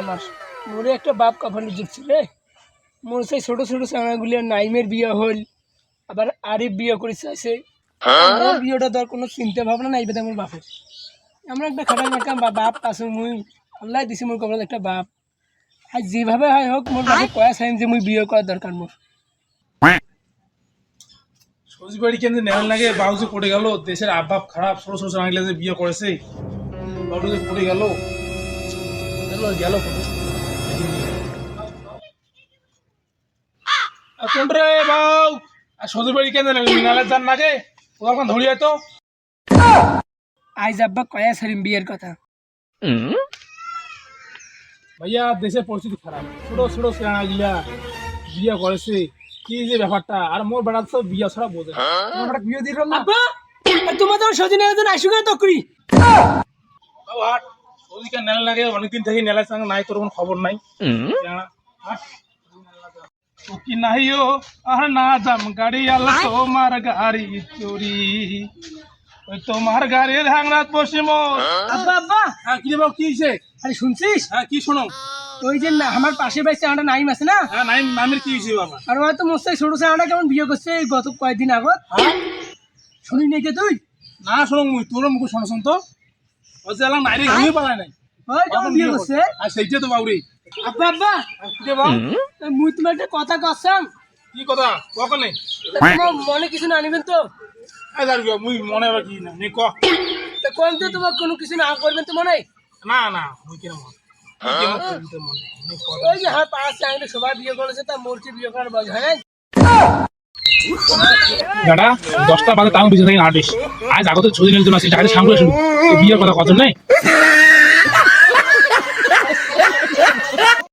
আমার। মোরে একটা বাপ কাফানি জিতছে রে? মোর সেই ছোট ছোট চাঙাগুলি নাইমের বিয়ে হল আবার আরিফ বিয়ে করে চাইছে আমার বিয়েটা তোর কোনো চিন্তা ভাবনা নাই বেদা মোর বাপের। আমরা একটা খাটাই মারকাম বা বাপ পাশে মুই আল্লাহ দিছি মোর কপালে একটা বাপ। আর যেভাবে হয় হোক, মোর বাপে কয়া চাইম যে মুই বিয়ে করার দরকার মোর। সবজি বাড়ি কেন্দ্রে নেওয়ার লাগে? বাবুজি পড়ে গেল, দেশের আভাব খারাপ, ছোট ছোট যে বিয়ে করেছে যে পড়ে গেল। গেল গেল কোন রে বাউ? আর সবজি বাড়ি কেন্দ্রে মিনালে যান নাগে ওখান ধরিয়ে তো? আইজ আব্বা কয়া সারিম বিয়ের কথা। ভাইয়া দেশের পরিস্থিতি খারাপ। ছোট ছোট বিয়ে করেছে। কি যে ব্যাপারটা? আর মোর বেড়া তো বিয়ে ছাড়া বোঝে বেটা বিয়ে দিল না আব্বা আর তোমার তো সজিনের একজন আইসু কেন তকরি? বাবু ওদিকে নেলা লাগে অনেকদিন থেকে নেলার সঙ্গে নাই তোর কোনো খবর নাই। জানা, হাট। ও কি নাহিও আর না গাড়ি আল্লাহ তোমার গাড়ি চুরি। ওই তোমার হাংরাত বসিম আব্বা আব্বা হ্যাঁ কি কি হয়েছে আরে শুনছিস? হ্যাঁ কি শোনো? ওই যে না আমার পাশের বাড়িতে একটা নাইম আছে না? হ্যাঁ নাইম নামের কি হয়েছে বাবা? আর মোস্তাই ছোট চাটা কেমন বিয়ে করছে এই গত কয়েকদিন আগত? হ্যাঁ। শুনি নাকি তুই? না শোনো মুই তোর মুখ শোনো শুন তো। ও যে এলাম নাইরে ঘুমিয়ে পালায় নাই। আর সেইটা তো বাবুরে আব্বা আব্বা মুই তোমার একটা কথা করছাম কি কথা? কখনে তোমার মনে কিছু না নিবেন তো? আই মুই মনে কি না নি ক? কোন তো তোমার কোনো কিছু না করবেন তো মনে? না না মুই কেন ওই যে হ্যাঁ পাঁচ চাইলে সবাই বিয়ে করেছে তা মোরকে বিয়ে করার বয়স হয় নাই? দাদা, দশটা বাজে, তাও বেঁচে থাকি আর্টিস্ট আজ আগত ছুটি নিল না সেটা আগে সামনে বিয়ের কথা কত নেই